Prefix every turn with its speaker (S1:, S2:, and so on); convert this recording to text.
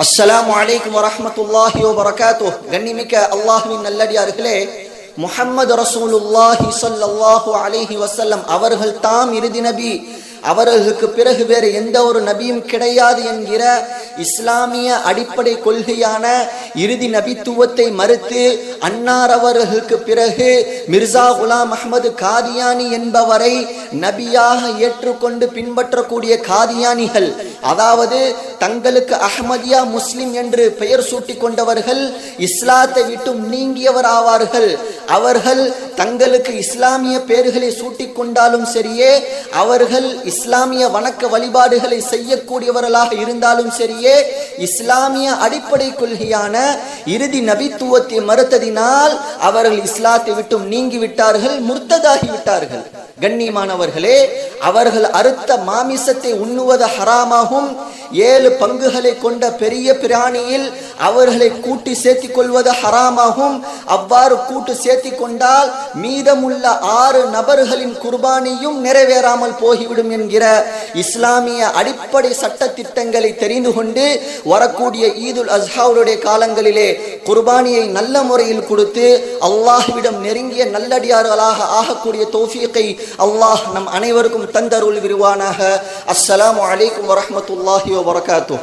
S1: அஸ்ஸலாமு அலைக்கும் வரஹ்மத்துல்லாஹி வபரகாத்துஹ். கண்ணிமிக்க அல்லாஹ்வின் நல்லடியார்களே முஹம்மது ரசூலுல்லாஹி ஸல்லல்லாஹு அலைஹி வஸல்லம் அவர்கள் தாம் இறுதி நபி. அவர்களுக்கு பிறகு வேறு எந்த ஒரு நபியும் கிடையாது என்கிற இஸ்லாமிய அடிப்படை கொள்கையான இறுதி நபித்துவத்தை மறுத்து அன்னார் அவர்களுக்கு பிறகு மிர்சா குலாம் அஹமது காதியானி என்பவரை நபியாக ஏற்றுக்கொண்டு பின்பற்றக்கூடிய காதியானிகள். அதாவது தங்களுக்கு அஹ்மதியா முஸ்லிம் என்று பெயர் சூட்டி கொண்டவர்கள் இஸ்லாத்தை விட்டும் நீங்கியவர் ஆவார்கள் அவர்கள் தங்களுக்கு இஸ்லாமிய பெயர்களை சூட்டிக் கொண்டாலும் சரியே அவர்கள் இஸ்லாமிய வணக்க வழிபாடுகளை செய்யக்கூடியவர்களாக இருந்தாலும் சரியே இஸ்லாமிய அடிப்படை கொள்கையான இறுதி நபித்துவத்தை மறுத்ததினால் அவர்கள் இஸ்லாத்தை விட்டும் நீங்கி விட்டார்கள் முர்த்ததாகி விட்டார்கள் கண்ணியமானவர்களே அவர்கள் அறுத்த மாமிசத்தை உண்ணுவது ஹராமாகும். ஏழு பங்குகளை கொண்ட பெரிய பிராணியில் அவர்களை கூட்டி சேர்த்திக் கொள்வது ஹராமாகும். அவ்வாறு கூட்டு சேர்த்திக் கொண்டால் மீதமுள்ள ஆறு நபர்களின் குர்பானியும் நிறைவேறாமல் போய்விடும் என்கிற இஸ்லாமிய அடிப்படை சட்ட திட்டங்களை தெரிந்து கொண்டு வரக்கூடிய ஈதுல் அஸ்ஹாவுடைய காலங்களிலே குர்பானியை நல்ல முறையில் கொடுத்து அல்லாஹ்விடம் நெருங்கிய நல்லடியார்களாக ஆகக்கூடிய தௌஃபீக்கை அல்லாஹ் நம் அனைவருக்கும் தந்தருள் விரிவானாக. அஸ்ஸலாமு அலைக்கும் வரமத்துல்லாஹி வரகாத்தூ